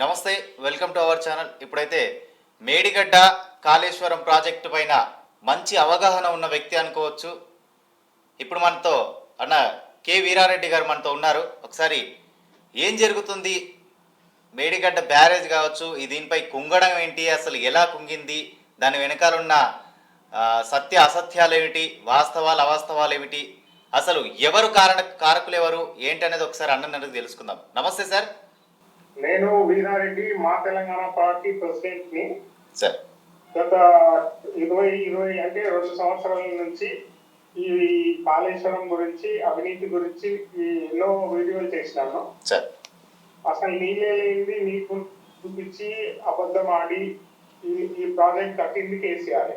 నమస్తే welcome to our channel. ఇప్పుడైతే Medigadda Kaleshwaram project పైన మంచి అవగాహన ఉన్న వ్యక్తి అనుకోవచ్చు. ఇప్పుడు మనతో అన్న కె వీరారెడ్డి గారు మనతో ఉన్నారు. ఒకసారి ఏం జరుగుతుంది? మేడిగడ్డ బ్యారేజ్ కావచ్చు ఈ దీనిపై కుంగడం ఏంటి? అసలు ఎలా కుంగింది? దాని వెనకాలన్న సత్య అసత్యాలు ఏమిటి వాస్తవాలు అవాస్తవాలు ఏమిటి అసలు ఎవరు కారణ కారకులు ఎవరు? ఏంటనేది ఒకసారి అన్నట్టు తెలుసుకుందాం. నమస్తే సార్. నేను వీరారెడ్డి మా తెలంగాణ పార్టీ ప్రెసిడెంట్ని గత ఇరవై ఇరవై అంటే రెండు సంవత్సరాల నుంచి ఈ కాళేశ్వరం గురించి అవినీతి గురించి ఎన్నో వీడియోలు చేసినాను. సార్. అసలు నీళ్ళే లేనిది నీకు చూపించి అబద్ధం ఆడి ఈ ఈ ప్రాజెక్ట్ కట్టింది కేసీఆర్.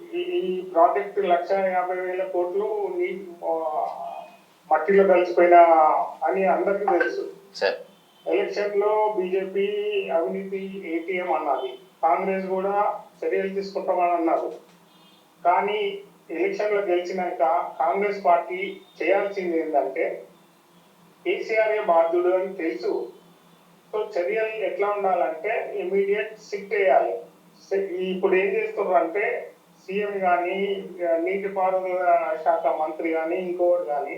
ఈ ఈ ప్రాజెక్ట్ లక్ష యాభై వేల కోట్లు నీ మట్టిలో కలిసిపోయిన అని అందరికీ తెలుసు. ఎలక్షన్లో బీజేపీ అవినీతి ఏటీఎం అన్నది కాంగ్రెస్ కూడా చర్యలు తీసుకుంటామని అన్నారు. కానీ ఎలక్షన్లో గెలిచినాక కాంగ్రెస్ పార్టీ చేయాల్సింది ఏంటంటే కేసీఆర్ బాధ్యుడు అని తెలుసు. సో చర్యలు ఎట్లా ఉండాలంటే ఇమీడియట్ సిట్ వేయాలి ఇప్పుడు ఏం చేస్తున్నారు అంటే సీఎం కానీ నీటిపారుదల శాఖ మంత్రి కానీ ఇంకోటి కానీ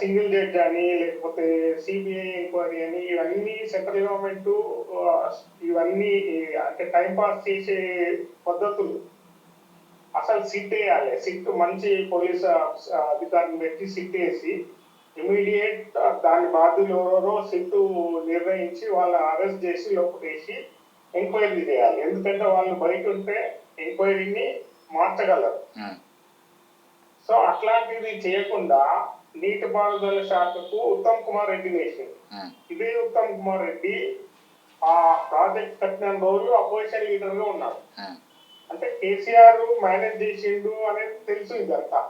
సింగిల్ జడ్జ్ అని లేకపోతే సిబిఐ ఎంక్వైరీ అని ఇవన్నీ సెంట్రల్ గవర్నమెంట్ ఇవన్నీ అంటే టైం పాస్ చేసే పద్ధతులు అసలు సిట్ వేయాలి సిట్ మంచి పోలీస్ అధికారిని పెట్టి సిట్ వేసి ఇమీడియట్ దాని బాధ్యులు ఎవరెవరో సిట్ నిర్ణయించి వాళ్ళని అరెస్ట్ చేసి లోపటేసి ఎంక్వైరీ చేయాలి. ఎందుకంటే వాళ్ళు బయట ఉంటే ఎంక్వైరీని మార్చగలరు. సో అట్లాంటిది చేయకుండా నీటిపారుదల శాఖకు ఉత్తమ్ కుమార్ రెడ్డి వేసింది. ఇదే ఉత్తమ్ కుమార్ రెడ్డి ఆ ప్రాజెక్ట్ కట్టిన రోజులు అపోజిషన్ లీడర్గా ఉన్నారు అంటే కేసీఆర్ మేనేజ్ చేసిండు అనేది తెలుసు ఇదంతా.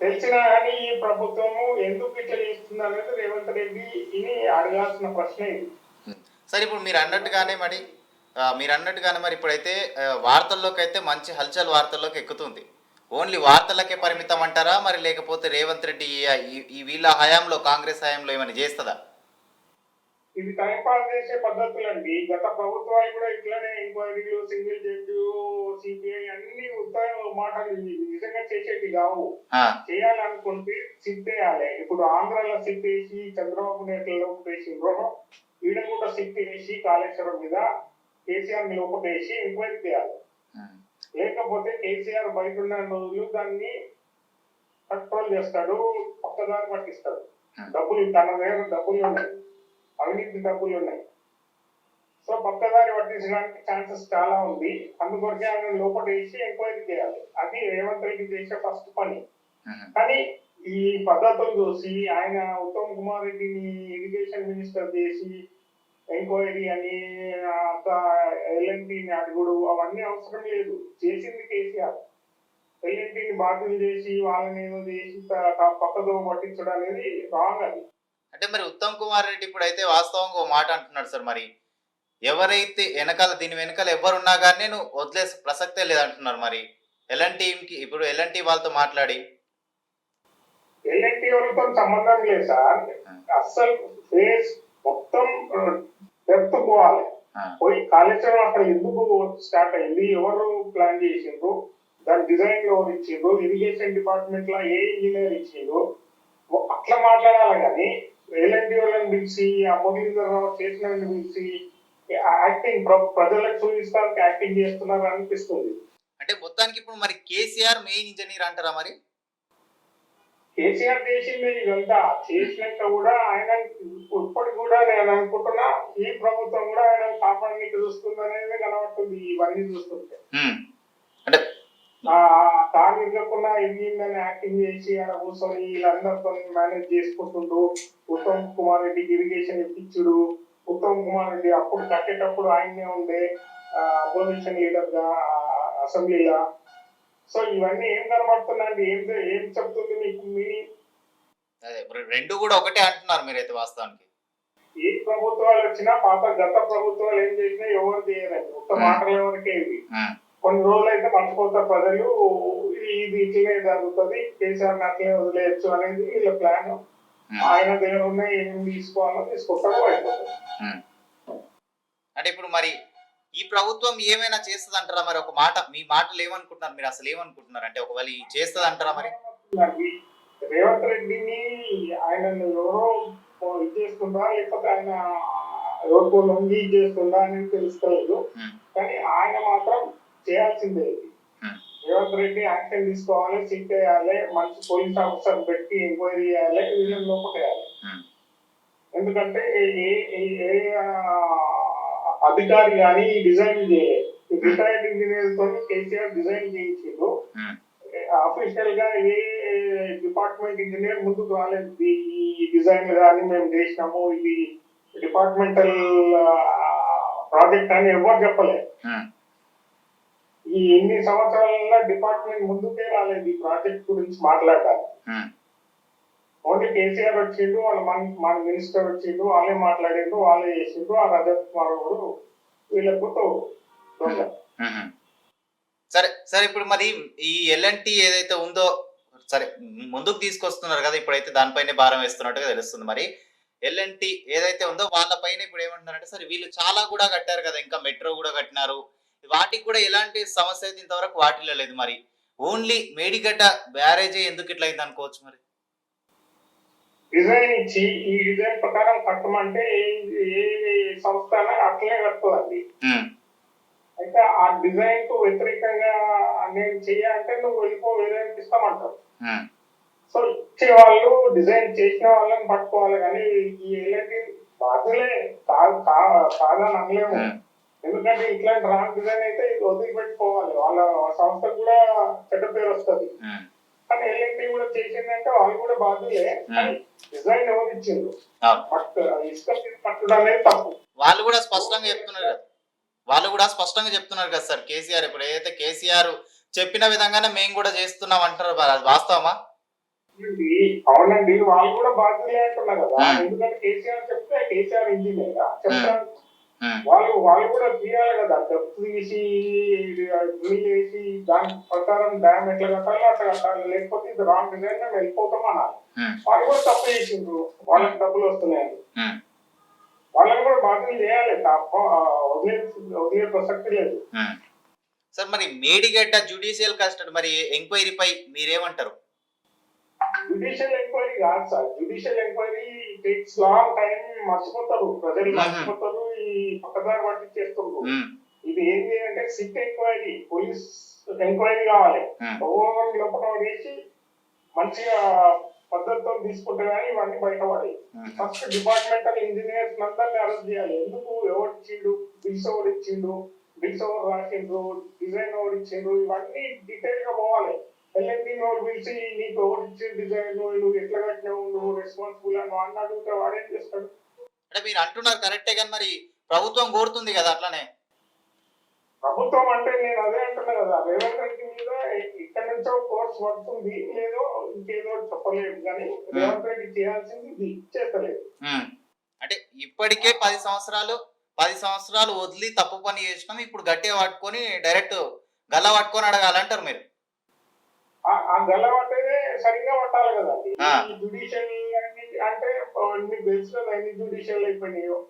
తెలిసినా కానీ ఈ ప్రభుత్వము ఎందుకు ఇట్లా చేస్తుంది అనేది రేవంత్ రెడ్డి ఇని అడగాల్సిన ప్రశ్న ఇది. సరే ఇప్పుడు మీరు అన్నట్టుగానే మరి మీరు అన్నట్టుగానే మరి ఇప్పుడైతే వార్తల్లోకి అయితే మంచి హల్చల్ వార్తల్లోకి ఎక్కుతుంది. ఓన్లీ వార్తలకే పరిమితం అంటారా? మరి లేకపోతే రేవంత్ రెడ్డి ఈ- వీళ్ళ హయాంలో కాంగ్రెస్ హయాంలో ఏమైనా చేస్తుందా? ఇది టైం పాస్ చేసే పద్ధతులండి గత ప్రభుత్వాలు కూడా ఇట్లానే ఎంక్వైరీలు సింగిల్ జడ్జి సిబిఐ అన్ని ఉత్తర మాటలు నిజంగా చేసేటి కావు. చేయాలనుకుంటే సిట్ వేయాలి ఇప్పుడు ఆంధ్రాలో సిట్ వేసి చంద్రబాబు నాయుడు వేసిండ్రో ఈడ కూడా సిట్ వేసి కాళేశ్వరం మీద కేసీఆర్ని లోపటేసి ఎంక్వైరీ చేయాలి. లేకపోతే కేసీఆర్ బయట ఉన్న రోజులు దాన్ని కంట్రోల్ చేస్తాడు పక్కదారి పట్టిస్తాడు. డబ్బులు తన దగ్గర డబ్బులు ఉన్నాయి. అవినీతి డబ్బులు ఉన్నాయి. సో పక్కదారి పట్టించడానికి ఛాన్సెస్ చాలా ఉంది. అందుకొరకే ఆయన లోపటేసి ఎంక్వైరీ చేయాలి. అది రేవంత్ రెడ్డి చేసే ఫస్ట్ పని. కానీ ఈ పద్ధతులు చూసి ఆయన ఉత్తమ్ కుమార్ రెడ్డిని ఇరిగేషన్ మినిస్టర్ చేసి ఎంక్వైరీ అని ఎల్ఎన్టీని అడుగుడు అవన్నీ అవసరం లేదు. చేసింది కేసీఆర్. ఎల్ఎన్టీని బాధ్యులు చేసి వాళ్ళని ఏదో చేసి పక్కదో పట్టించడం అనేది రాంగ్ అది. అంటే మరి ఉత్తమ్ కుమార్ రెడ్డి ఇప్పుడు అయితే వాస్తవంగా ఓ మాట అంటున్నాడు సార్ మరి. ఎవరైతే వెనకాల దీని వెనకాల ఎవరున్నా కానీ నేను వదిలే ప్రసక్తే లేదంటున్నారు మరి. ఎల్ఎన్టీకి ఇప్పుడు ఎల్ఎన్టీ వాళ్ళతో మాట్లాడి. ఎల్ఎన్టీ వాళ్ళతో సంబంధం లేదు సార్. అస్సలు ఫేస్ మొత్తం డెప్త్ పోవాలి. పోయి కాళేశ్వరం అక్కడ ఎందుకు స్టార్ట్ అయింది? ఎవరు ప్లాన్ చేసిండ్రు? దాని డిజైన్ ఎవరు ఇచ్చిండ్రు? ఇరిగేషన్ డిపార్ట్మెంట్లో ఏ ఇంజనీర్ ఇచ్చిండ్రు? అట్లా మాట్లాడాలి కానీ ఎల్ఎన్టీ వాళ్ళని పిలిచి ఆ మురళీధర్ రావు చేసిన పిలిచి యాక్టింగ్ ప్రజలకు చూపిస్తానికి యాక్టింగ్ చేస్తున్నారు అనిపిస్తుంది. అంటే మొత్తానికి ఇప్పుడు మరి కేసీఆర్ మెయిన్ ఇంజనీర్ అంటారా మరి? కేసీఆర్ చేసింది ఇదంతా చేసినాక కూడా ఆయన ఇప్పటికి కూడా నేను అనుకుంటున్నా ఈ ప్రభుత్వం కూడా ఆయన కాపాడడానికి చూస్తుంది అనేది కనబడుతుంది ఇవన్నీ చూస్తుంటే. అంటే ఇవ్వకుండా ఎదిగిందని యాక్టింగ్ చేసి ఆడ కూర్చొని వీళ్ళందరితో మేనేజ్ చేసుకుంటుండు. ఉత్తమ్ కుమార్ రెడ్డికి ఇరిగేషన్ ఇప్పించుడు ఉత్తమ్ కుమార్ రెడ్డి అప్పుడు కట్టేటప్పుడు ఆయనే ఉండే అపోజిషన్ లీడర్గా అసెంబ్లీలో సో ఇవన్నీ ఏం కనబడుతున్నాయండి? ఏం ఏం చెప్తుంది మీకు మీనింగ్ అదే రెండు కూడా ఒకటే అంటున్నారు మీరైతే వాస్తవానికి. ఏ ప్రభుత్వాలు వచ్చినా పాత గత ప్రభుత్వాలు ఏం చేసినా ఎవరు చేయరండి ఒక్క మాటలు ఎవరికే ఇవి ఉమ్, కొన్ని రోజులు అయితే మర్చిపోతారు ప్రజలు ఇది ఇట్లనే జరుగుతుంది కేసీఆర్ అట్లనే వదిలేయచ్చు అనేది వీళ్ళ ప్లాన్. ఆయన దగ్గర ఉన్న ఏం తీసుకోవాలో తీసుకుంటారో అయిపోతుంది. అంటే ఇప్పుడు మరి ఈ ప్రభుత్వం ఏమైనా చేస్తుంది అంటారా మరి? ఒక మాట మీ మాటలు ఏమనుకుంటున్నారు? మీరు అసలు ఏమనుకుంటున్నారు? అంటే ఒకవేళ చేస్తుంది అంటారా మరి? రేవంత్ రెడ్డిని ఆయన ఎవరో ఇది చేస్తుందా? లేకపోతే ఆయన ఎవరికో లొంగి ఇది చేస్తుందా అనేది ఉమ్. కానీ ఆయన మాత్రం చేయాల్సిందే ఇది. రేవంత్ రెడ్డి యాక్షన్ తీసుకోవాలి సిట్ వేయాలి మంచి పోలీస్ ఆఫీసర్ పెట్టి ఎంక్వైరీ చేయాలి వీళ్ళని లోపటేయాలి ఉమ్. ఎందుకంటే ఏ ఏ- అధికారి కానీ డిజైన్ రిటైర్డ్ ఇంజనీర్ తోని కేసీఆర్ డిజైన్ చేయించిండు ఉమ్. అఫీషియల్గా ఏ డిపార్ట్మెంట్ ఇంజనీర్ ముందుకు రాలేదు ఈ- డిజైన్ కానీ మేము చేసినాము ఇది డిపార్ట్మెంటల్ ప్రాజెక్ట్ అని ఎవరు చెప్పలేదు. ఈ ఎన్ని సంవత్సరాలలో డిపార్ట్మెంట్ ముందుకే రాలేదు ఈ ప్రాజెక్ట్ గురించి మాట్లాడాలి. ఓన్లీ కేసీఆర్ వచ్చిండు వాళ్ళ మన మన మినిస్టర్ వచ్చిండు వాళ్ళే మాట్లాడిండు వాళ్ళే చేసిండు ఆ రజత్ కుమార్ కూడా వీళ్ళకు సరే సరే ఇప్పుడు మరి ఈ ఎల్ఎన్టీ ఏదైతే ఉందో సరే ముందుకు తీసుకొస్తున్నారు కదా ఇప్పుడైతే దానిపైనే భారం వేస్తున్నట్టుగా తెలుస్తుంది మరి. ఎల్ఎన్టీ ఏదైతే ఉందో వాళ్ళపైన ఇప్పుడు ఏమంటున్నారంటే సరే వీళ్ళు చాలా కూడా కట్టారు కదా ఇంకా మెట్రో కూడా కట్టినారు. వాటికి కూడా ఎలాంటి సమస్య అయితే ఇంతవరకు వాటిలో లేదు మరి. ఓన్లీ మేడిగడ్డ బ్యారేజే ఎందుకు ఇట్లా అయింది అనుకోవచ్చు మరి? డిజైన్ ఇచ్చి ఈ డిజైన్ ప్రకారం కట్టమంటే ఏ ఏ సంస్థ అట్లనే కడుతుందండి మ్మ్. అయితే ఆ డిజైన్కు వ్యతిరేకంగా నేను చెయ్యాలంటే నువ్వు వెళ్ళిపో వేరే ఇస్తామంటారు. సో ఇచ్చే వాళ్ళు డిజైన్ చేసిన వాళ్ళని పట్టుకోవాలి కానీ ఈ బాధ్యులే కాదు కాదని అనలేము. ఎందుకంటే ఇట్లాంటి రాంగ్ డిజైన్ అయితే వదిలిపెట్టుకోవాలి వాళ్ళ సంస్థకు కూడా చెడ్డ పేరు వస్తుంది. కానీ ఎల్ఐటి కూడా చేసిందంటే వాళ్ళు కూడా బాధ్యులే. డిజైన్ ఎవరు ఇచ్చిండ్రు? వాళ్ళు కూడా స్పష్టంగా చెప్తున్నారు కదా. వాళ్ళు కూడా స్పష్టంగా చెప్తున్నారు కదా సార్ కేసీఆర్ ఇప్పుడు ఏదైతే కేసీఆర్ చెప్పిన విధంగానే మేము కూడా చేస్తున్నాం అంటారు అది వాస్తవమా? అవునండి వాళ్ళు కూడా బాధ్యులే అంటున్నారు కదా. ఎందుకంటే కేసీఆర్ చెప్తే కేసీఆర్ ఇంజనీర్. వాళ్ళు వాళ్ళు కూడా తీయాలి కదా. డబ్బు తీసి చేసి దాని ప్రకారం డ్యామ్ ఎట్లా కట్టాలో అట్లా కట్టాలి. లేకపోతే ఇది రాంగ్ డిజైన్ మేము వెళ్ళిపోతాం మ్మ్. వాళ్ళు కూడా తప్పు చేసిండ్రు. వాళ్ళకి డబ్బులు వస్తున్నాయని. వాళ్ళని కూడా బాధ్యత చేయాలి. వదిలే వదిలే ప్రసక్తి లేదు. సార్ మరి మేడిగడ్డ జ్యుడిషియల్ కస్టడీ మరి ఎంక్వైరీపై మీరేమంటారు? జుడిషియల్ ఎంక్వైరీ కాదు sir. Judicial enquiry takes long time మర్చిపోతారు. ప్రజలు. మర్చిపోతారు. ఈ పక్కదారి పట్టించేస్తున్నారు మ్మ్. ఇది ఏంటి అంటే సిట్ ఎంక్వైరీ పోలీస్ ఎంక్వైరీ కావాలి. ఓవర్ లోపల వేసి మంచిగా పద్ధతితో తీసుకుంటే కానీ ఇవన్నీ బయటపడాయి. ఫస్ట్ డిపార్ట్మెంటల్ ఇంజనీర్స్ అందరినీ అరెస్ట్ చేయాలి. ఎందుకు ఎవరు ఇచ్చిండు బిల్స్ ఎవరు ఇచ్చిండు బిల్స్ ఎవరు రాసిండ్రు? డిజైన్ ఎవరు ఇచ్చిండ్రు? ఇవన్నీ డీటెయిల్గా పోవాలి. ఎల్ఎండి ఎవరు పిలిచి నీకు ఎవరు ఇచ్చిన డిజైన్ నువ్వు ఎట్లా కట్టినావు నువ్వు రెస్పాన్సిబుల్ అని వాడిని అడిగితే వాడేం చేస్తాడు? అంటే మీరు అంటున్నారు కరెక్టే కానీ మరి ప్రభుత్వం కోరుతుంది కదా అట్లనే? ప్రభుత్వం అంటే నేను అదే అంటున్నా కదా రేవంత్ రెడ్డి మీద ఇక్కడ నుంచో కోర్స్ పడుతుంది లేదో ఇంకేదో చెప్పలేదు కానీ రేవంత్ రెడ్డి చేయాల్సింది ఇది చేస్తలేదు. మ్మ్. అంటే ఇప్పటికే పది సంవత్సరాలు పది సంవత్సరాలు వదిలి తప్పు పని చేసినాం ఇప్పుడు గట్టిగా పట్టుకొని డైరెక్ట్ గల్ల పట్టుకొని అడగాలంటారు మీరు? ఆ- గల్ల పట్టేదే సరిగ్గా పట్టాలి కదా. జుడిషియల్ అంటే మీకు తెలుసు ఎన్ని జుడిషియల్ అయిపోయినాయో.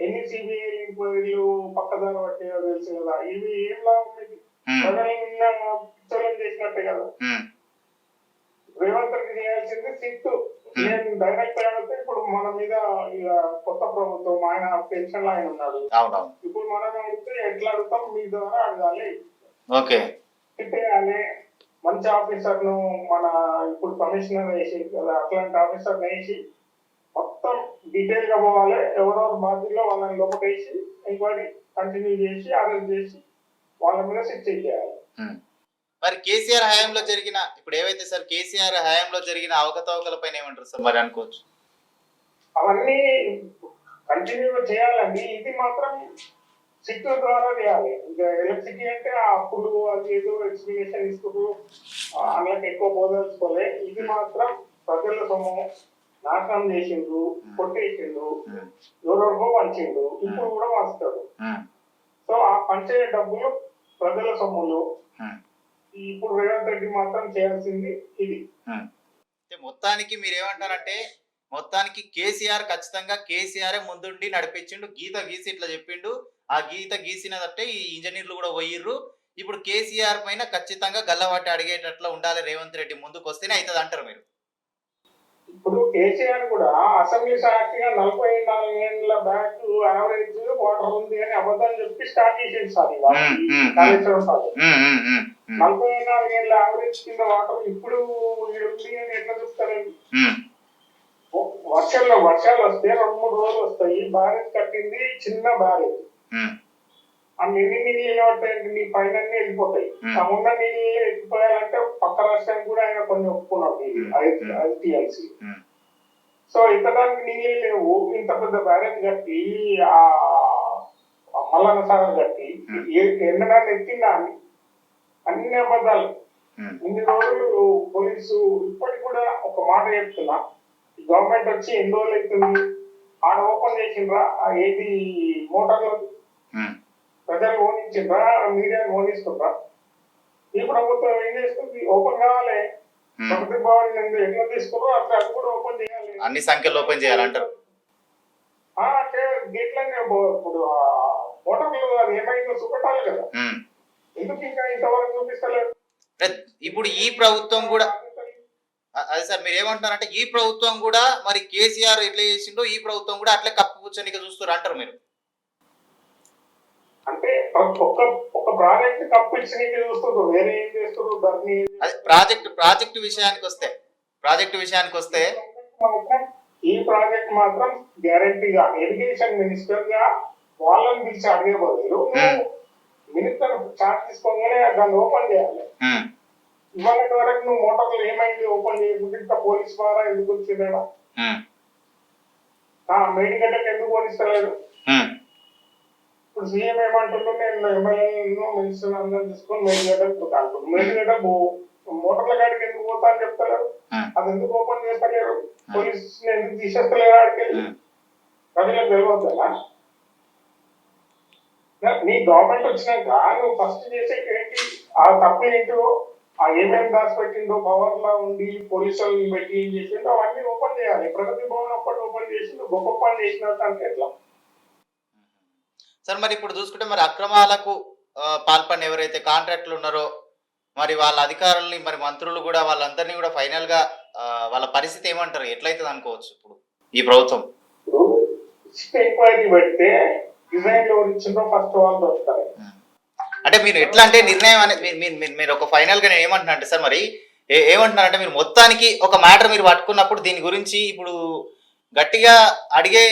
ఎన్ని సిబిఐ ఎంక్వైరీలు పక్కదారి పట్టాయో తెలుసు కదా. ఇవి ఏం లాభం. ప్రజలు నిన్న చేసినట్టే కదా. రేవంత్ రెడ్డి చేయాల్సింది సిట్ నేను డైరెక్ట్ అడిగితే ఇప్పుడు మన మీద ఇక కొత్త ప్రభుత్వం ఆయన పెన్షన్ ఆయన ఉన్నాడు. ఇప్పుడు మనం అడిగితే ఎట్లా అడుగుతాం? మీ ద్వారా అడగాలి. ఓకే. తిట్టేయాలి మంచి ఆఫీసర్ను మన ఇప్పుడు కమిషనర్ వేసి అట్లాంటి ఆఫీసర్ వేసి మొత్తం డీటెయిల్గా పోవాలి ఎవరెవరు బాధ్యుల్లో వాళ్ళని లోపటేసి ఎంక్వైరీ కంటిన్యూ చేసి అరెస్ట్ చేసి వాళ్ళ మీద శిక్ష చేయాలి. మరి కేసీఆర్ హయాంలో జరిగిన ఇప్పుడు ఏవైతే సార్ కేసీఆర్ హయాంలో జరిగిన అవకతవకల పైన ఏమంటారు సార్? మరి అనుకోవచ్చు. అవన్నీ కంటిన్యూ చేయాలండి. ఇది మాత్రం సిట్ ద్వారా చేయాలి ఇంకా ఎలక్ట్రిసిటీ అంటే ఆ అప్పులు అది ఏదో ఎక్స్ప్లెనేషన్ ఇస్తున్నారు అందులోకి ఎక్కువ పోదలుచుకోలే ఇది మాత్రం ప్రజల సొమ్ము. నాశనం చేసిండ్రు కొట్టేసిండ్రు. ఎవరెవరికో పంచిండు ఇప్పుడు కూడా పంచుతాడు. సో ఆ పంచే డబ్బులు ప్రజల సొమ్ములు. మ్మ్. ఇప్పుడు రేవంత్ రెడ్డి మాత్రం చేయాల్సింది ఇది. మొత్తానికి మీరు ఏమంటారంటే మొత్తానికి కేసీఆర్ ఖచ్చితంగా కేసీఆర్ ముందుండి నడిపించిండు. గీత గీసి ఇట్లా చెప్పిండు. ఆ గీత గీసినదంటే ఈ ఇంజనీర్లు కూడా పోయిర్రు. ఇప్పుడు కేసీఆర్ పైన ఖచ్చితంగా గల్లవాటి అడిగేటట్లు ఉండాలి రేవంత్ రెడ్డి ముందుకు వస్తేనే అవుతుంది అంటారు మీరు. ఇప్పుడు కేసీఆర్ కూడా అసెంబ్లీ సాక్షిగా నలభై నాలుగు ఏళ్ళ బ్యాక్ యావరేజ్ వాటర్ ఉంది అని అబద్ధం చెప్పి స్టార్ట్ చేసేది సార్ కాళేశ్వరం నలభై నాలుగు ఏళ్ళ యావరేజ్ కింద వాటర్ ఇప్పుడు ఉంది అని ఎట్లా చెప్తారండి? ఉమ్, వర్షాల్లో వర్షాలు వస్తే రెండు మూడు రోజులు వస్తాయి. బ్యారేజ్ కట్టింది చిన్న బ్యారేజ్ ఆ నిండి నీళ్ళు పడతాయండి నీ పైన వెళ్ళిపోతాయి. Hmm. ఆ ఉన్న నీళ్ళు ఎక్కిపోయాలంటే పక్క రాష్ట్రానికి కూడా ఆయన కొన్ని ఒప్పుకున్నాడు అది Hmm. TLC so. ఇంతడానికి నీళ్ళే లేవు ఇంత పెద్ద బ్యారేజ్ కట్టి ఆ మల్లన్న సాగర్ కట్టి Hmm. ఎండడాన్ని ఎత్తిందా అని అన్ని అబద్ధాలు. ఉమ్, ఇన్ని రోజులు పోలీసు ఇప్పటికి కూడా ఒక మాట చెప్తున్నా. గవర్నమెంట్ వచ్చి ఎన్ని రోజులు అవుతుంది? ఆడ ఓపెన్ చేసిండ్రా? ఆ ఏది మోటార్లు ప్రజలు ఓనించిండ్రా మీడియాని ఓనిస్తుండ్రా ఈ ప్రభుత్వం ఏం చేస్తుంది? ఓపెన్ కావాలి. ప్రకృతి భవన్ ఎట్లా తీసుకున్నారో అట్లా అది కూడా ఓపెన్ చేయాలి. అన్ని సంఖ్యలు ఓపెన్ చేయాలంటారు ఆ, అంటే గేట్లన్నీ ఇప్పుడు ఆ మోటార్లు అది ఏమైందో చూపెట్టాలి కదా. ఎందుకు ఇంకా ఇంతవరకు చూపిస్తలేదు? ఇప్పుడు ఈ ప్రభుత్వం కూడా అదే సార్ మీరు ఏమంటున్నారంటే ఈ ప్రభుత్వం కూడా మరి కేసీఆర్ ఎట్లా చేసిండో ఈ ప్రభుత్వం కూడా అట్లే కప్పు కూర్చొని చూస్తారు అంటారు మీరు. అంటే ఒక్క ఒక ప్రాజెక్ట్ కప్పు ఇచ్చి చూస్తున్నారు వేరే ఏం చేస్తున్నారు దాన్ని అదే ప్రాజెక్ట్ ప్రాజెక్ట్ విషయానికి వస్తే ప్రాజెక్ట్ విషయానికి వస్తే ఈ ప్రాజెక్ట్ మాత్రం గ్యారంటీగా ఇరిగేషన్ మినిస్టర్గా వాళ్ళని పిలిచి అడిగే బదులు. మినిస్టర్ చార్జ్ తీసుకోగానే దాన్ని ఓపెన్ చేయాలి. ఇవాళ వరకు నువ్వు మోటార్లు ఏమైంది ఓపెన్ చేయకుండా పోలీస్ ద్వారా ఎందుకు వచ్చిందా మేడిగడ్డకి ఎందుకు పోనిస్తలేరు ఉమ్, ఇప్పుడు సీఎం ఏమంటుండ్రు నేను ఎమ్మెల్యేలను మినిస్టర్ అందరం తీసుకొని మేడిగడ్డకు అంటుంది మేడిగడ్డ మోటార్ల గాడికి ఎందుకు పోతా అని చెప్తలేరు ఉమ్, అది ఎందుకు ఓపెన్ చేస్తలేరు? పోలీస్ ఎందుకు తీసేస్తలేరు ఆడికి. ప్రజలకు తెలియదు కదా? నీ గవర్నమెంట్ వచ్చినాక నువ్వు ఫస్ట్ చేసే ఏంటి? ఆ తప్పులు ఏంటో ఆ ఏమేమి దాచిపెట్టిండో పవర్ లా ఉండి పోలీసులను పెట్టి ఏం చేసిండో అవన్నీ ఓపెన్ చేయాలి. ప్రగతి భవన్ ఒక్కటి ఓపెన్ చేసి నువ్వు గొప్ప పని చేసినట్టు అంటే ఎట్లా సార్ మరి ఇప్పుడు చూసుకుంటే మరి అక్రమాలకు పాల్పడిన ఎవరైతే కాంట్రాక్టులు ఉన్నారో మరి వాళ్ళ అధికారుల్ని మరి మంత్రులు కూడా వాళ్ళందరినీ కూడా ఫైనల్గా వాళ్ళ పరిస్థితి ఏమంటారు? ఎట్లయితుంది అనుకోవచ్చు ఇప్పుడు ఈ ప్రభుత్వం? ఇప్పుడు ఎంక్వైరీ పెడితే డిజైన్ ఎవరు ఇచ్చిందో ఫస్ట్ వాళ్ళు దొరుకుతారు అంటే మీరు ఎట్లా అంటే నిర్ణయం అనేది మీరు- ఒక ఫైనల్గా నేను ఏమంటున్నా అంటే సార్ మరి ఏమంటున్నారంటే మీరు మొత్తానికి ఒక మ్యాటర్ మీరు పట్టుకున్నప్పుడు దీని గురించి ఇప్పుడు గట్టిగా అడిగే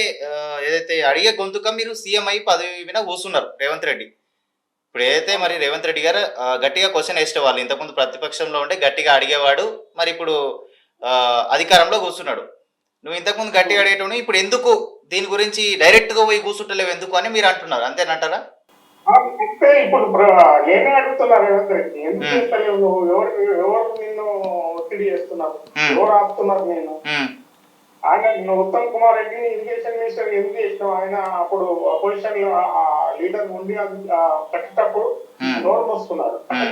ఏదైతే అడిగే గొంతుక మీరు సీఎం అయి పదవి మీద కూర్చున్నారు రేవంత్ రెడ్డి. ఇప్పుడు ఏదైతే మరి రేవంత్ రెడ్డి గారు గట్టిగా క్వశ్చన్ వేసేవాళ్ళు ఇంతకుముందు ప్రతిపక్షంలో ఉంటే గట్టిగా అడిగేవాడు మరి ఇప్పుడు అధికారంలో కూర్చున్నాడు. నువ్వు ఇంతకుముందు గట్టిగా అడిగేటప్పుడు ఇప్పుడు ఎందుకు దీని గురించి డైరెక్ట్గా పోయి కూర్చుంటలేవు ఎందుకు అని మీరు అంటున్నారు అంతేనంటారా? అంటే ఇప్పుడు నేనే అడుగుతున్నా రేవంత్ రెడ్డి? ఎందుకు. చేస్తలేవు నువ్వు? ఎవరు ఎవరు నిన్ను ఒత్తిడి చేస్తున్నారు. ఎవరు ఆపుతున్నారు నేను ఆయన ఉత్తమ్ కుమార్ రెడ్డిని ఇరిగేషన్ మినిస్టర్ ఎందుకు చేసినావు? ఆయన అప్పుడు అపోజిషన్లో లీడర్ ఉండి Hmm. నోరు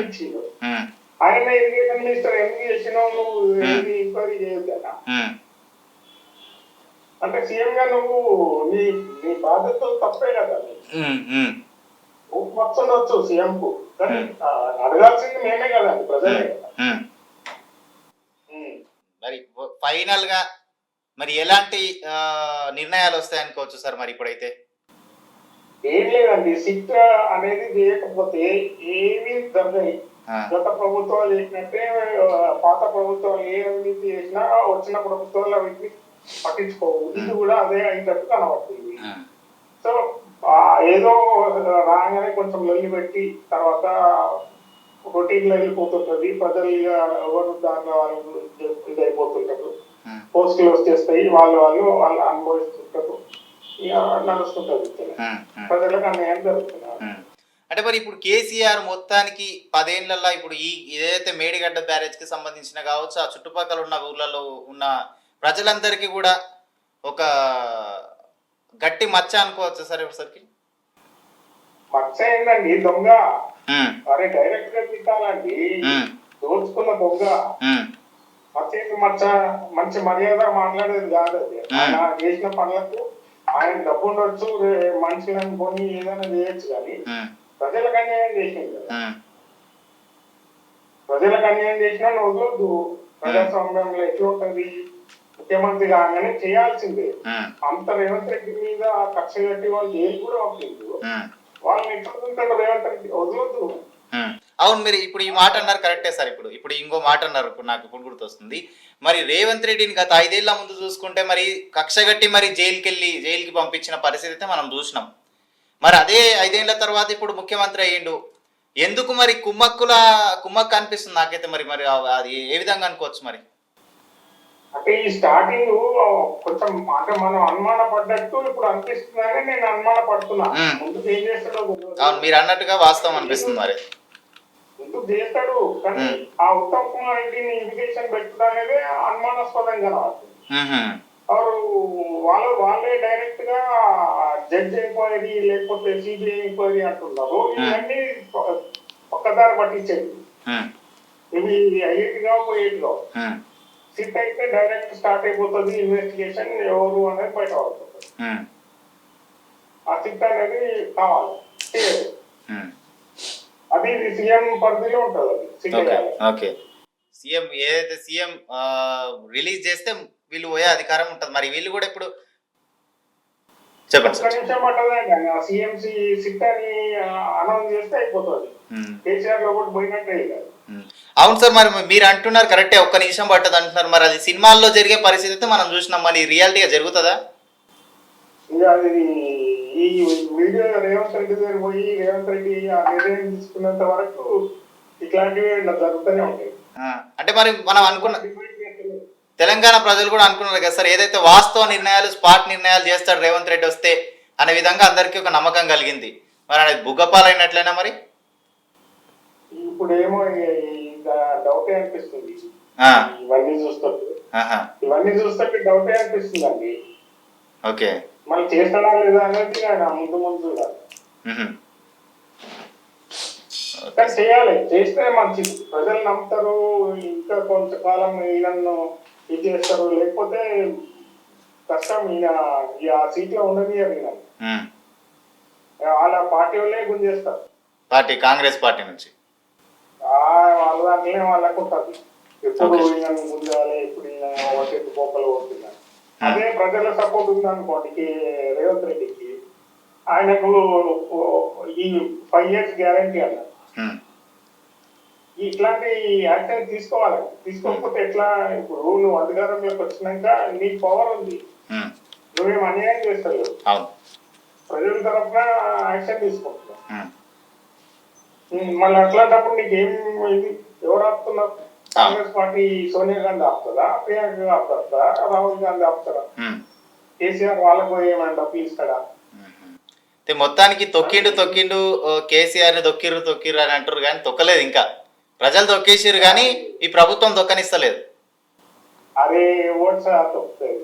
ఇచ్చిండు ఉమ్, ఆయన ఇరిగేషన్ మినిస్టర్ ఎందుకు చేసినావు? నువ్వు ఎంక్వైరీ చేయొద్దన్నా. అంటే సీఎం గా నువ్వు నీ నీ బాధ్యతలు తప్పే కదా. వచ్చుండొచ్చు సీఎం కు కానీ అడగాల్సింది మేమే కదండి ప్రజలే కదా. మరి ఫైనల్గా మరి ఎలాంటి నిర్ణయాలు వస్తాయి అనుకోవచ్చు సార్ మరి ఇప్పుడైతే? ఏం లేదండి సిట్ అనేది చేయకపోతే ఏమీ ఆ, గత ప్రభుత్వాలు ఆ, పాత ప్రభుత్వాలు ఏ అవినీతి చేసినా వచ్చిన ప్రభుత్వాలు అవినీతి పట్టించుకోవు. ఇది కూడా అదే అయినట్టు కనబడుతుంది. సో ఏదో రాగానే కొంచెం లొల్లి పెట్టి తర్వాత రొటీన్లో వెళ్ళిపోతుంటది. ప్రజలు ఎవరు దానిలో వాళ్ళు ఇది అయిపోతుంటారు ఉమ్, పోస్టులు వచ్చేస్తాయి వాళ్ళు వాళ్ళు వాళ్ళు అనుభవిస్తుంటారు. ప్రజలకు అన్యాయం జరుగుతున్నారు. అంటే మరి ఇప్పుడు కేసీఆర్ మొత్తానికి పదేళ్ళలో ఇప్పుడు ఈ ఏదైతే మేడిగడ్డ బ్యారేజ్కి సంబంధించిన కావచ్చు ఆ చుట్టుపక్కల ఉన్న ఊర్లలో ఉన్న ప్రజలందరికీ కూడా ఒక గట్టి మచ్చ అనుకోవచ్చు సార్ ఒకసారికి మచ్చ ఏందండి? దొంగ. అరే డైరెక్ట్గా తిట్టాలండి దోచుకున్న దొంగ. మచ్చేది మచ్చ మంచి మర్యాద మాట్లాడేది కాదు. అది ఆయన చేసిన పనులకు ఆయన డబ్బు ఉండొచ్చు మనుషులను కొని ఏదైనా చేయొచ్చు కానీ ప్రజలకు అన్యాయం చేసింది కదా. ప్రజలకు అన్యాయం చేసినా వదలొద్దు ప్రజాస్వామ్యంలో ఎట్లా ఉంటది? ముఖ్యమంత్రి కాగానే చేయాల్సిందే. అంత రేవంత్ రెడ్డి మీద కక్ష కట్టి వాళ్ళు జైలు కూడా వాళ్ళని ఎట్లా వదులుతాడు రేవంత్ రెడ్డి వదలొద్దు. అవును మీరు ఇప్పుడు ఈ మాట అన్నారు కరెక్టే సార్ ఇప్పుడు. ఇప్పుడు ఇంకో మాట అన్నారు ఇప్పుడు నాకు ఇప్పుడు గుర్తొస్తుంది. మరి రేవంత్ రెడ్డిని గత ఐదేళ్ళ ముందు చూసుకుంటే మరి కక్షగట్టి మరి జైలుకి వెళ్ళి జైలుకి పంపించిన పరిస్థితి అయితే మనం చూసినాం. మరి అదే ఐదేళ్ళ తర్వాత ఇప్పుడు ముఖ్యమంత్రి అయ్యిండు. ఎందుకు మరి కుమ్మక్కుల కుమ్మక్కు అనిపిస్తుంది నాకైతే మరి మరి అది ఏ విధంగా అనుకోవచ్చు మరి? అంటే ఈ స్టార్టింగ్ కొంచెం అంటే మనం అనుమాన పడ్డట్టు ఇప్పుడు అనిపిస్తుందని నేను అనుమాన పడుతున్నా. ముందుకు ఏం చేస్తాడో మీరు అన్నట్టుగా వాస్తవం అనిపిస్తుంది మరి. ముందుకు చేస్తాడు కానీ. ఆ ఉత్తమ్ కుమార్ రెడ్డిని ఇన్విటేషన్ పెట్టడం అనేది అనుమానాస్పదం కనబడుతుంది. వారు వాళ్ళు వాళ్ళే డైరెక్ట్గా జడ్జ్ ఎంక్వైరీ లేకపోతే సిబిఐ ఎంక్వైరీ అంటున్నారు. ఇవన్నీ ఒక్కదారి పట్టించేది. ఇవి అయ్యేటిగా పోయేటిగా ఉమ్, సిట్ అయితే డైరెక్ట్ స్టార్ట్ అయిపోతుంది ఇన్వెస్టిగేషన్ ఎవరు అనేది బయట పడుతుంది. ఉమ్, ఆ సిట్ అనేది కావాలి. అది సీఎం పరిధిలో ఉంటుంది అది ఓకే సీఎం ఏదైతే సీఎం రిలీజ్ చేస్తే వీళ్ళు పోయే అధికారం ఉంటుంది. మరి వీళ్ళు కూడా ఇప్పుడు చెప్పండి ఒక్క సార్ నిమిషం పట్టదే కానీ ఆ సిఎంసి సిట్ అని అనౌన్స్ చేస్తే అయిపోతుంది. ఉమ్, కేసీఆర్లో కూడా పోయినట్టే ఇక. ఉమ్. అవును సార్ మరి మీరు అంటున్నారు కరెక్టే ఒక్క నిమిషం పట్టదు అంటున్నారు. మరి అది సినిమాల్లో జరిగే పరిస్థితి అయితే మనం చూసినాం. మరి రియాలిటీగా జరుగుతుందా? అది ఈ వీడియో రేవంత్ రెడ్డి దగ్గర పోయి రేవంత్ రెడ్డి ఆ నిర్ణయం తీసుకున్నంత వరకు ఇట్లాంటివి జరుగుతూనే ఉంటాయి. అంటే మరి మనం అనుకున్న. తెలంగాణ ప్రజలు కూడా అనుకున్నారు కదా సార్ ఏదైతే వాస్తవ నిర్ణయాలు స్పాట్ నిర్ణయాలు చేస్తాడు రేవంత్ రెడ్డి వస్తే అనే విధంగా అందరికీ ఒక నమ్మకం కలిగింది. మరి అనేది బుగ్గపాలైనట్లయినా మరి? ఇప్పుడు ఏమో ఇంకా డౌటే అనిపిస్తుంది. ఇవన్నీ చూస్తుంటే ఆహా, ఇవన్నీ చూస్తుంటే డౌటే అనిపిస్తుంది అండి ఓకే. మళ్ళీ చేస్తాడా లేదా అనేది ఆయన ముందు ముందు చేయాలి. చేస్తే మంచిది. ప్రజలు నమ్ముతారు ఇంకా కొంతకాలం ఈయనను ఇది చేస్తారు. లేకపోతే కష్టం ఈయన ఆ సీట్లో ఉమ్. వాళ్ళ పార్టీ వాళ్ళే గుంజేస్తారు. పార్టీ కాంగ్రెస్ పార్టీ నుంచి. వాళ్ళ దాంట్లోనే వాళ్ళకు ఉంటుంది. ఎప్పుడు. ఈయన గుంజాలి ఇప్పుడు ఈయన ఒకటి పోకలు పోతున్నారు అదే ప్రజల సపోర్ట్ ఉందనుకోండి రేవంత్ రెడ్డికి ఆయనకు ఈ ఫైవ్ ఇయర్స్ గ్యారంటీ అన్నారు. ఇట్లాంటి యాక్షన్ తీసుకోవాలి. తీసుకోకపోతే ఎట్లా? ఇప్పుడు నువ్వు అధికారంలోకి వచ్చినాక నీ పవర్ ఉంది. నువ్వేం అన్యాయం చేస్తావు ప్రజల తరఫున యాక్షన్ తీసుకుంటున్నావు మళ్ళీ అట్లాంటప్పుడు నీకేం ఇది? ఎవరు ఆపుతున్నారు? కాంగ్రెస్ పార్టీ సోనియా గాంధీ ఆపుతుందా ప్రియాంక ఆపుతారా రాహుల్ గాంధీ ఆపుతారా. కేసీఆర్ వాళ్ళకు ఏమైనా డబ్బులు ఇస్తాడా? మొత్తానికి తొక్కిండు తొక్కిండు కేసీఆర్ని తొక్కిర్రు తొక్కిర్రు అని అంటారు కానీ తొక్కలేదు ఇంకా. ప్రజలు తొక్కేసిర్రు కానీ ఈ ప్రభుత్వం తొక్కనిస్తలేదు. అదే ఓట్స్ తొక్కుతుంది.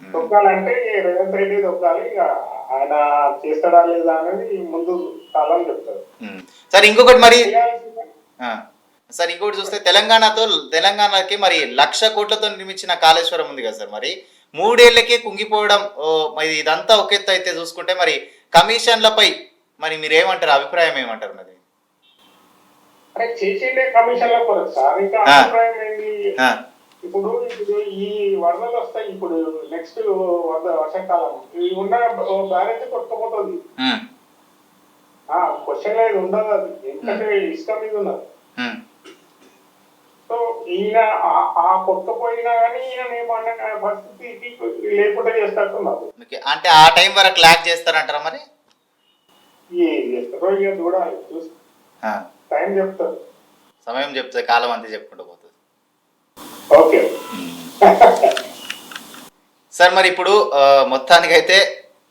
తొక్కాలంటే రేవంత్ రెడ్డి తొక్కాలి ఆయన చేస్తాడా లేదా అనేది ముందు కాలం చెప్తారు. సరే ఇంకొకటి మరి సార్ ఇంకోటి చూస్తే తెలంగాణతో తెలంగాణకి మరి లక్ష కోట్లతో నిర్మించిన కాళేశ్వరం ఉంది కదా సార్ మరి. మూడేళ్ళకే కుంగిపోవడం మరి ఇదంతా ఒక ఎత్తు అయితే చూసుకుంటే మరి కమిషన్లపై మరి మీరు ఏమంటారు అభిప్రాయం ఏమంటారు మరి? చేసిండే కమిషన్ల కొరకు సార్. ఇంకా. అభిప్రాయం ఏంటి? ఇప్పుడు ఇప్పుడు ఈ వరదలు వస్తాయి ఇప్పుడు నెక్స్ట్ వరద వర్షాకాలం. ఈ ఉన్న బ్యారేజ్ కొట్టుకుపోతుంది. క్వశ్చన్ లేదు ఉండదు అది. ఎందుకంటే ఇష్టం మీద ఉన్నది. ఈయన ఆ- ఆ కొట్టుకుపోయినా కానీ ఈయన ఏమన్నా పరిస్థితి లేకుండా చేస్తున్నారు ఓకే. అంటే ఆ టైం వరకు ల్యాక్ చేస్తారంటారా మరి? ఏం చేస్తారో ఇక చూడాలి చూసి. ఆ, టైం చెప్తారు. సమయం చెప్తే కాలం అంతే చెప్పుకుంటూ పోతుంది. ఓకే. సార్ మరి ఇప్పుడు ఆ, మొత్తానికైతే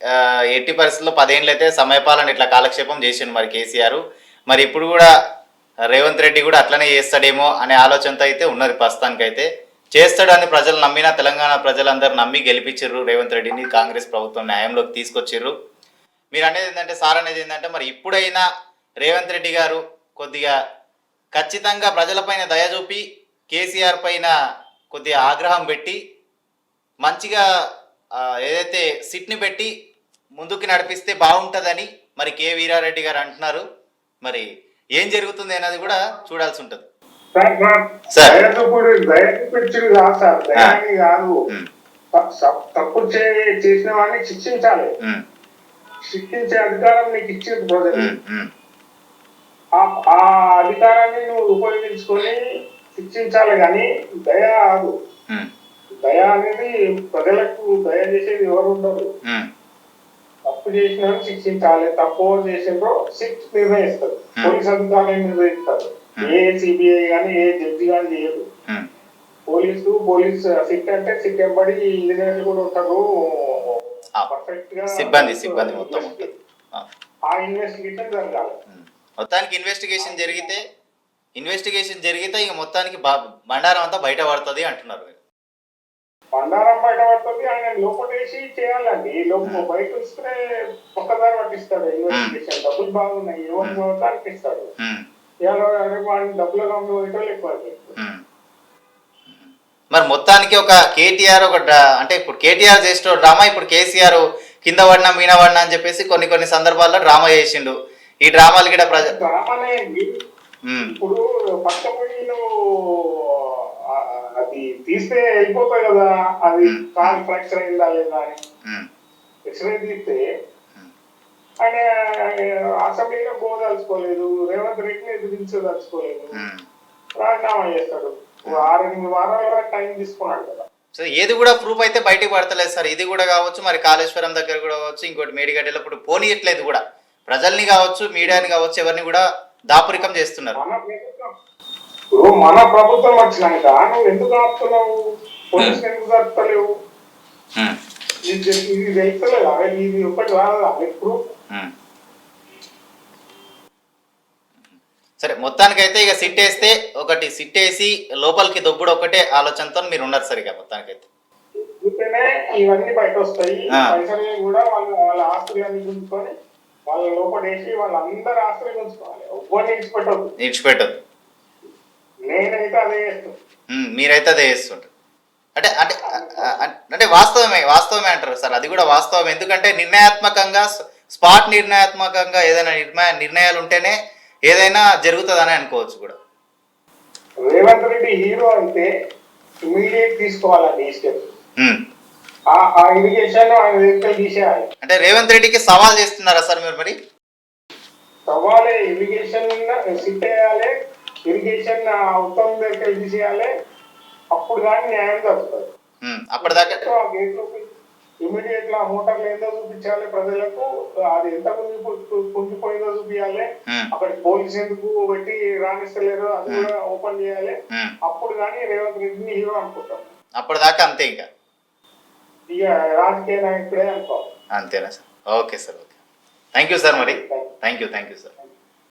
ఆ, ఎట్టి పరిస్థితుల్లో పదేళ్ళు అయితే సమయపాలన ఇట్లా కాలక్షేపం చేసిండు మరి కేసీఆర్. మరి ఇప్పుడు కూడా రేవంత్ రెడ్డి కూడా అట్లనే చేస్తాడేమో అనే ఆలోచనతో అయితే ఉన్నది ప్రస్తుతానికైతే. చేస్తాడని ప్రజలు నమ్మిన తెలంగాణ ప్రజలందరూ నమ్మి గెలిపించారు రేవంత్ రెడ్డిని కాంగ్రెస్ ప్రభుత్వం న్యాయంలోకి తీసుకొచ్చారు మీరు అనేది ఏంటంటే సార్ అనేది ఏంటంటే మరి ఇప్పుడైనా రేవంత్ రెడ్డి గారు కొద్దిగా ఖచ్చితంగా ప్రజలపైన దయ చూపి కేసీఆర్ పైన కొద్దిగా ఆగ్రహం పెట్టి మంచిగా ఏదైతే సిట్ని పెట్టి ముందుకు నడిపిస్తే బాగుంటుందని మరి కే వీరారెడ్డి గారు అంటున్నారు. మరి ఏం జరుగుతుంది అన్నది కూడా చూడాల్సి ఉంటుంది తప్పు చేసిన వాడిని శిక్షించాలి. శిక్షించే అధికారం నీకు ఇచ్చింది ప్రజలు ఉమ్, ఆ అధికారాన్ని నువ్వు ఉపయోగించుకొని శిక్షించాలి కానీ దయ ఉమ్, దయ అనేది ప్రజలకు దయ చేసేది ఎవరు ఉండరు. తప్పు చేసిన శిక్షించాలి. తప్పు చేసిండ్రో శిక్ష నిర్ణయిస్తారు. పోలీస్ అధికారులు నిర్ణయిస్తారు. ఏ సిబిఐ కానీ ఏ జడ్జి కానీ చేయదు పోలీసు పోలీస్ సిట్ అంటే సిట్ ఎంబడి ఇంజనీర్లు కూడా ఉంటారు. పర్ఫెక్ట్గా సిబ్బంది సిబ్బంది మొత్తం ఉంటుంది. ఆ, ఇన్వెస్టిగేషన్ జరగాలి. మొత్తానికి ఇన్వెస్టిగేషన్ జరిగితే ఇన్వెస్టిగేషన్ జరిగితే ఇక మొత్తానికి బండారం అంతా బయట పడుతుంది అంటున్నారు మీరు. బండారం బయట పడుతుంది ఆయన లోపటేసి చేయాలండి. లోపల బయట వస్తే ఒక్కదారి పట్టిస్తాడు. ఇన్వెస్టిగేషన్ డబ్బులు బాగున్నాయి. ఇవాళ వాడిని డబ్బులు ఎక్కువ. మరి మొత్తానికి ఒక కేటీఆర్ ఒక అంటే ఇప్పుడు కేటీఆర్ చేసిన డ్రామా ఇప్పుడు కేసీఆర్ కింద పడినా మీన పడినా అని చెప్పేసి కొన్ని కొన్ని సందర్భాల్లో డ్రామా చేసిండు. ఈ డ్రామాలు కూడా ప్రజ ఇప్పుడు పక్క పోయి అది తీస్తే వెళ్ళిపోతాయి కదా అది. కాల్ ఫ్రాక్చర్ అయిందా లేదా అని. ఎక్స్రే తీస్తే. ఆయన అసెంబ్లీలో పోదలుచుకోలేదు రేవంత్ రెడ్డిని ఎదిరించదలుచుకోలేదు. రాజీనామా చేస్తాడు. ఆరు వారాల వరకు టైం తీసుకున్నాడు కదా. సో ఏది కూడా ప్రూఫ్ అయితే బయటికి పడతలేదు సార్. ఇది కూడా కావచ్చు మరి కాళేశ్వరం దగ్గర కూడా కావచ్చు ఇంకోటి మేడిగడ్డలో ఇప్పుడు పోనీయట్లేదు కూడా. ప్రజల్ని కావచ్చు మీడియాని కావచ్చు ఎవరిని కూడా దాపురికం చేస్తున్నారు. ఇప్పుడు మన ప్రభుత్వం వచ్చినాక నువ్వు ఎందుకు ఆపుతున్నావు? పోలీసులు ఎందుకు జరుపుతలేవు ఉమ్, ఇది ఇది తెలుస్తలేదా ఇది ఒకటి రాదా ఇప్పుడు? ఉమ్. సరే మొత్తానికైతే ఇక సిట్ వేస్తే ఒకటి సిట్ వేసి లోపలికి దొబ్బుడు ఒకటే ఆలోచనతో మీరు ఉన్నారు సరిగా మొత్తానికైతే. ఇవన్నీ బయట వస్తాయి. పైసలు కూడా వాళ్ళ వాళ్ళ ఆస్తులన్నీ గుంజుకొని వాళ్ళ లోపడేసి వాళ్ళందరి ఆస్తులు గుంజుకోవాలి. విడిచిపెట్టద్దు విడిచిపెట్టదు మీరైతే అదే చేస్తుంటారు. అంటే అంటే అంటే వాస్తవమే వాస్తవమే అంటారు సార్. అది కూడా వాస్తవం. ఎందుకంటే నిర్ణయాత్మకంగా స్పాట్ నిర్ణయాత్మకంగా ఏదైనా నిర్ణయ నిర్ణయాలు ఉంటేనే ఏదైనా జరుగుతుందని అనుకోవచ్చు కూడా. రేవంత్ రెడ్డి హీరో అయితే ఇమీడియట్ తీసుకోవాలండి ఈ స్టెప్ ఇరిగేషన్ తీసేయాలి. అంటే రేవంత్ రెడ్డికి సవాల్ చేస్తున్నారా సార్ మీరు మరి? సవాలే ఇరిగేషన్ సిట్ వేయాలి ఇరిగేషన్ ఉత్తమం దగ్గర తీసేయాలి అప్పుడు కానీ న్యాయం ఉమ్, అప్పటిదాకా ఇమీడియట్గా మోటార్లు ఏందో చూపించాలి ప్రజలకు. అది ఎంత కుంగి కుంగిపోయిందో చూపించాలి. అక్కడ పోలీస్ ఎందుకు పెట్టి రాణిస్తలేరు అది కూడా ఓపెన్ చేయాలి. అప్పుడు కానీ రేవంత్ రెడ్డిని హీరో అనుకుంటాం. అప్పటిదాకా అంతే ఇంకా. ఇక రాజకీయ నాయకుడే అనుకోవాలి. అంతేనా sir? Okay sir okay. Thank you sir మరి. Thank you thank you sir.